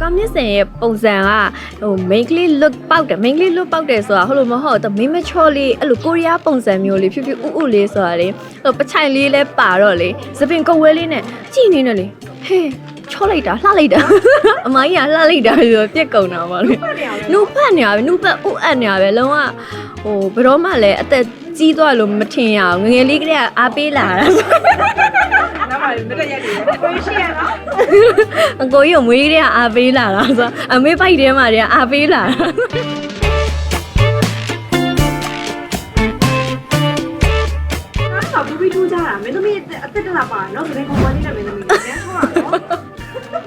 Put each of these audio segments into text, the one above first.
ကာမျက်စင်ရဲ့ပုံစံကဟို main ကလေး look ပေါက်တယ် main ကလေး look ပေါက်တယ်ဆိုတာဟုတ်လို့မဟုတ်တော့ main mature လေးအဲ့လိုကိုရီးယားပုံစံမျိုးလေးဖြူဖြူဥဥလေးဆိုတာလေဟိုပချိုင်လေးလဲပါတော့လေသပင်ကုတ်ဝဲလေးနဲ့ကြည်နေတယ်လေဟဲချောလိုက်တာလှလိုက်တာအမကြီးကလှလိုက်တာဆိုတော့ပြက်ကုန်တာပါလေနုဖတ်နေရပဲနုဖတ်ဥအပ်နေရပဲလုံးဝဟိုဘယ်တော့မှလည်းအသက် ကြီးသွားလို့မထင်ရအောင်ငယ်ငယ်လေးကလေးကအားပေးလာတာနောက်မှမတက်ရက်တယ်ကိုရှိရနော်အကိုကြီးကိုမွေးကလေးကအားပေးလာတာဆိုတော့အမေပိုက်ထဲမှာတည်းကအားပေးလာတာနောက်တော့ဘူးပြီးထူးကြတာမင်းသမီးအသက်တက်လာပါနော်ဆိုရင်ကိုမလေးနဲ့မင်းသမီးလည်းဟုတ်ပါတော့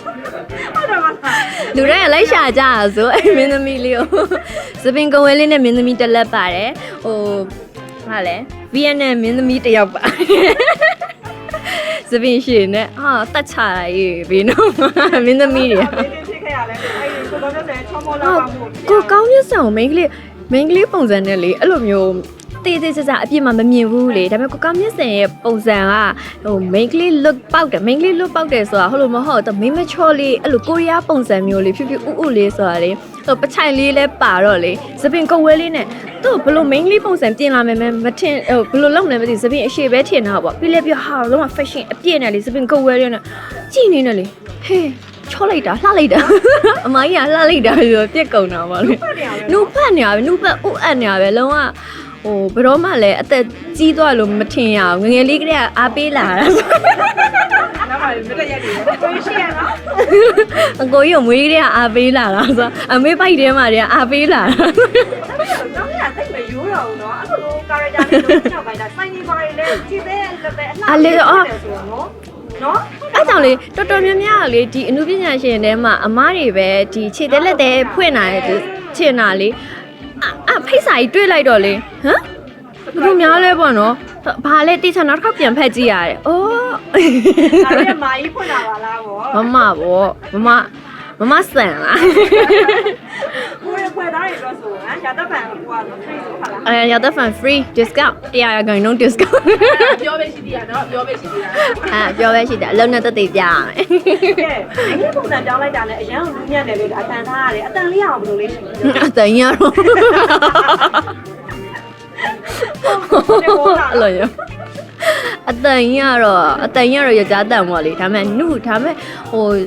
ဟုတ်တယ်မလားလူတွေကလိုက်ရှာကြတာဆိုအဲ့မင်းသမီးလေးကိုစပင်ကုံဝဲလေးနဲ့မင်းသမီးတစ်လက်ပါတယ်ဟို ဟာလဲဗီယက်နမ်မင်းသမီးတစ်ယောက်ပါတယ်စပင်ရှင်နဲ့ဟာတက်ချတာရေးဘေးနော်မင်းသမီးတွေမင်းဖြစ်ခဲ့ရလဲအဲ့ဒီကိုတော့တဲ့ချောမောလာဟုတ်ပါမှုကိုကောင်းမြတ်ဆောင်မိန်းကလေးမိန်းကလေးပုံစံနဲ့လေအဲ့လိုမျိုး တေးသေးစစအပြစ်မှမမြင်ဘူးလေဒါပေမဲ့ကိုကောင်းမြတ်စင်ရဲ့ပုံစံကဟို main ကလေး look ပေါက်တယ် main ကလေး look ပေါက်တယ်ဆိုတာဟုတ်လို့မဟုတ်တော့ main mature လေးအဲ့လိုကိုရီးယားပုံစံမျိုးလေးဖြူဖြူဥဥလေးဆိုတာလေဟိုပချိုင်လေးလဲပါတော့လေသပင်ကုတ်ဝဲလေးနဲ့သူ့ဘလို့ main ကလေးပုံစံပြင်လာမယ်မထင်ဟိုဘလို့လုံးလဲမသိသပင်အရှိပဲထင်တာပေါ့ပြီးလဲပြဟာလုံးဝ fashion အပြည့်နဲ့လေသပင်ကုတ်ဝဲလေးနဲ့ကြည်နေတယ်လေဟဲချောလိုက်တာလှလိုက်တာအမကြီးကလှလိုက်တာဆိုတော့ပြက်ကုန်တာပါလေဖတ်တယ်အောင်နုဖတ်နေရပဲနုဖတ်ဥအပ်နေရပဲလုံးဝ ဟိုဘယ်တော့မှလည်းအသက်ကြီးသွားလို့မထင်ရအောင်ငယ်ငယ်လေးကလေးကအားပေးလာတာနောက်မှမတက်ရက်တယ်ကိုရှိရနော်အကိုကြီးကိုမွေးကလေးကအားပေးလာတာဆိုတော့အမေပိုက်ထဲမှာတည်းကအားပေးလာတာတော့ရတိတ်ပဲရိုးတော့နော်အဲ့လိုကာရတာလေးတော့ကြောက်ပါတာစိုင်းနေပါလေကြည့်တဲ့လက်ပဲအလှဆိုတော့နော်နော်အဲ့ကြောင့်လေတော်တော်များများကလေဒီအမှုပညာရှင်တွေမှာအမားတွေပဲဒီခြေသက်လက်သေးဖွင့်လာတဲ့ချင်တာလေ အအဖိတ်စာကြီးတွေးလိုက်တော့လေဟမ်ဘယ်လိုများလဲပေါ့နော်ဘာလဲတိချာနောက်တစ်ခါပြန်ဖက်ကြည့်ရတယ်။အိုးဒါရီမာကြီးဖွင့်လာပါလားဗောမမပေါ့မမမမဆန်လား ကိုရခွဲသားတွေတော့ဆိုဟမ်ရတဲ့ပံဟိုကတော့ free ဆိုခါလားအဲရတဲ့ fan free discount တရားရဂိုင်းလုံး discount ပြောပဲရှိသေးရနော်ပြောပဲရှိသေးတာအဲပြောပဲရှိတယ်အလုံးနဲ့တက်သေးပြရမယ်ကဲဒီပုံစံပြောင်းလိုက်တာနဲ့အရန်ကိုညံ့တယ်လို့အတန်ထားရတယ်အတန်လေးအောင်ဘယ်လိုလေးရှိလဲအတန်ရတော့အဲ့လိုရအတန်ရတော့အတန်ရတော့ရကြတန်ပေါ့လေဒါပေမဲ့နုဒါပေမဲ့ဟိုဘယ်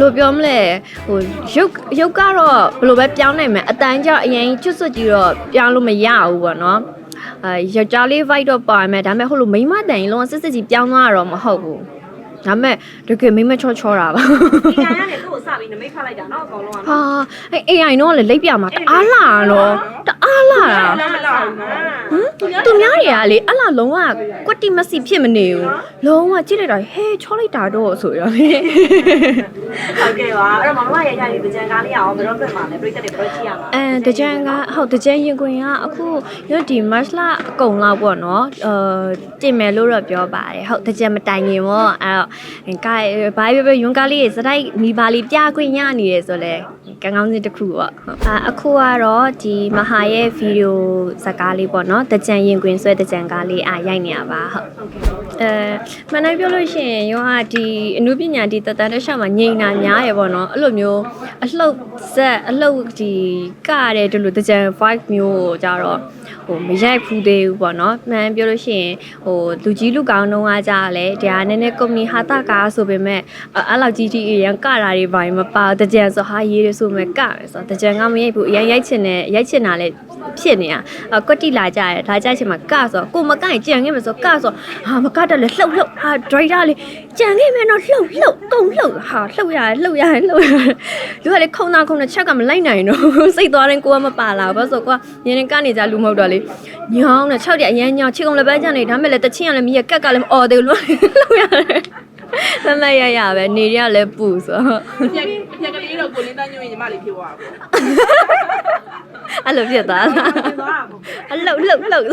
လိုပြောမလဲဟိုရုပ်ရုပ်ကတော့ဘယ်လိုပဲပြောင်းနိုင်မယ်အတန်ကြအရင်ချွတ်ဆွတ်ကြီးတော့ပြောင်းလို့မရဘူးပေါ့နော်အဲယောက်ျားလေး vibe တော့ပါမယ်ဒါပေမဲ့ဟိုလိုမိန်းမတန်ရင်လုံးဝစစ်စစ်ကြီးပြောင်းသွားတာတော့မဟုတ်ဘူးဒါပေမဲ့တကယ်မိန်းမချောချောတာပါဒီကံကနေသူ့ကိုစပြီးနမိတ်ခတ်လိုက်တာနော်အကောင်လုံးကဟာအဲ AI တော့လေလိပ်ပြမှာတအားလာတော့တအား လာတာလာမလာဘူးနော်သူများတွေကလေအဲ့လာလုံးဝကွက်တီမစီဖြစ်မနေဘူးလုံးဝကြည့်လိုက်တော့ဟဲချောလိုက်တာတော့ဆိုရလေဟုတ်ကဲ့ပါအဲ့တော့မမရရရဒီကြံကားလေးအောင်ဘယ်တော့ပြတ်မှာလဲပြိတ္တတွေပြောကြည့်ရမှာအဲတကြံကဟုတ်တကြံရင်ခွင်ကအခုရွတ်ဒီ match လအကုန်လောက်ပေါ့နော်အဲတင်မယ်လို့တော့ပြောပါတယ်ဟုတ်တကြံမတိုင်ခင်ပေါ့အဲ့တော့ကာဘာပဲပဲယွန်ကားလေးစတိုက်မိပါလေးပြခွင့်ရနေရဆိုလဲကံကောင်းစဉ်တစ်ခုပေါ့ဟုတ်အာအခုကတော့ဒီမဟာရဲ့ဗီဒီယိုဇာတ်ကားလေးပေါ့နော်တကြံရင်ခွင်ဆွဲတကြံကားလေးအာရိုက်နေရပါဟုတ်ဟုတ်ကဲ့အဲမှန်တယ်ပြောလို့ရှိရင်ရောကဒီအနုပညာဒီတတန်တရှောက်မှာငိန်တာများရယ်ပေါ့နော်အဲ့လိုမျိုးအလှုပ်ဆက်အလှုပ်ဒီကရတဲ့ဒီလိုတကြံ5မျိုးကိုကြတော့ဟိုမရိုက်ဖူးသေးဘူးပေါ့နော်မှန်ပြောလို့ရှိရင်ဟိုလူကြီးလူကောင်းတုန်းကကြားလဲဒါကနည်းနည်းကုမ္ပဏီဟာတာကားဆိုပေမဲ့အဲ့အဲ့လောက်ကြီးကြီးအရင်ကတာတွေဘာမပါတကြံဆိုဟာရေးရဆိုမဲ့ကမယ်ဆိုတော့တကြံကမရိုက်ဘူးအရင်ရိုက်ချင်တယ်ရိုက်ချင်တာလဲဖြစ်နေတာအကွက်တိလာကြရဲဒါကြချင်မှာကဆိုကိုမကရင်ကြံခဲ့မယ်ဆိုကဆိုဟာမကတော့လေလှုပ်လှုပ်ဟာဒရိုက်တာလေကြံခဲ့မယ်တော့လှုပ်လှုပ်ကုံလှုပ်ဟာလှုပ်ရတယ်လှုပ်ရတယ်လှုပ်ရတယ်လူကလေခုံတာခုံတာချက်ကမလိုက်နိုင်တော့စိတ်သွားရင်ကိုကမပါလာဘူးဆိုတော့ကိုကရင်းကနေကြလူမဟုတ်တော့လေညောင်းနဲ့၆ရက်အရန်ညောင်းချီကုံလည်းပဲကြံနေဒါမဲ့လေတချင်းကလည်းမီးရကက်ကလည်းမအော်သေးဘူးလို့လှုပ်ရတယ်မမရရပဲနေရလည်းပူဆိုတော့ပြက်ပြက်ကလေးတော့ကိုလင်းတန်းညွှန်ညီမလေးဖြစ်သွားပါဘူးအဲ့လိုဖြစ်သွားလားပြန်သွားတာပေါ့အလှုပ်လှုပ်လှုပ်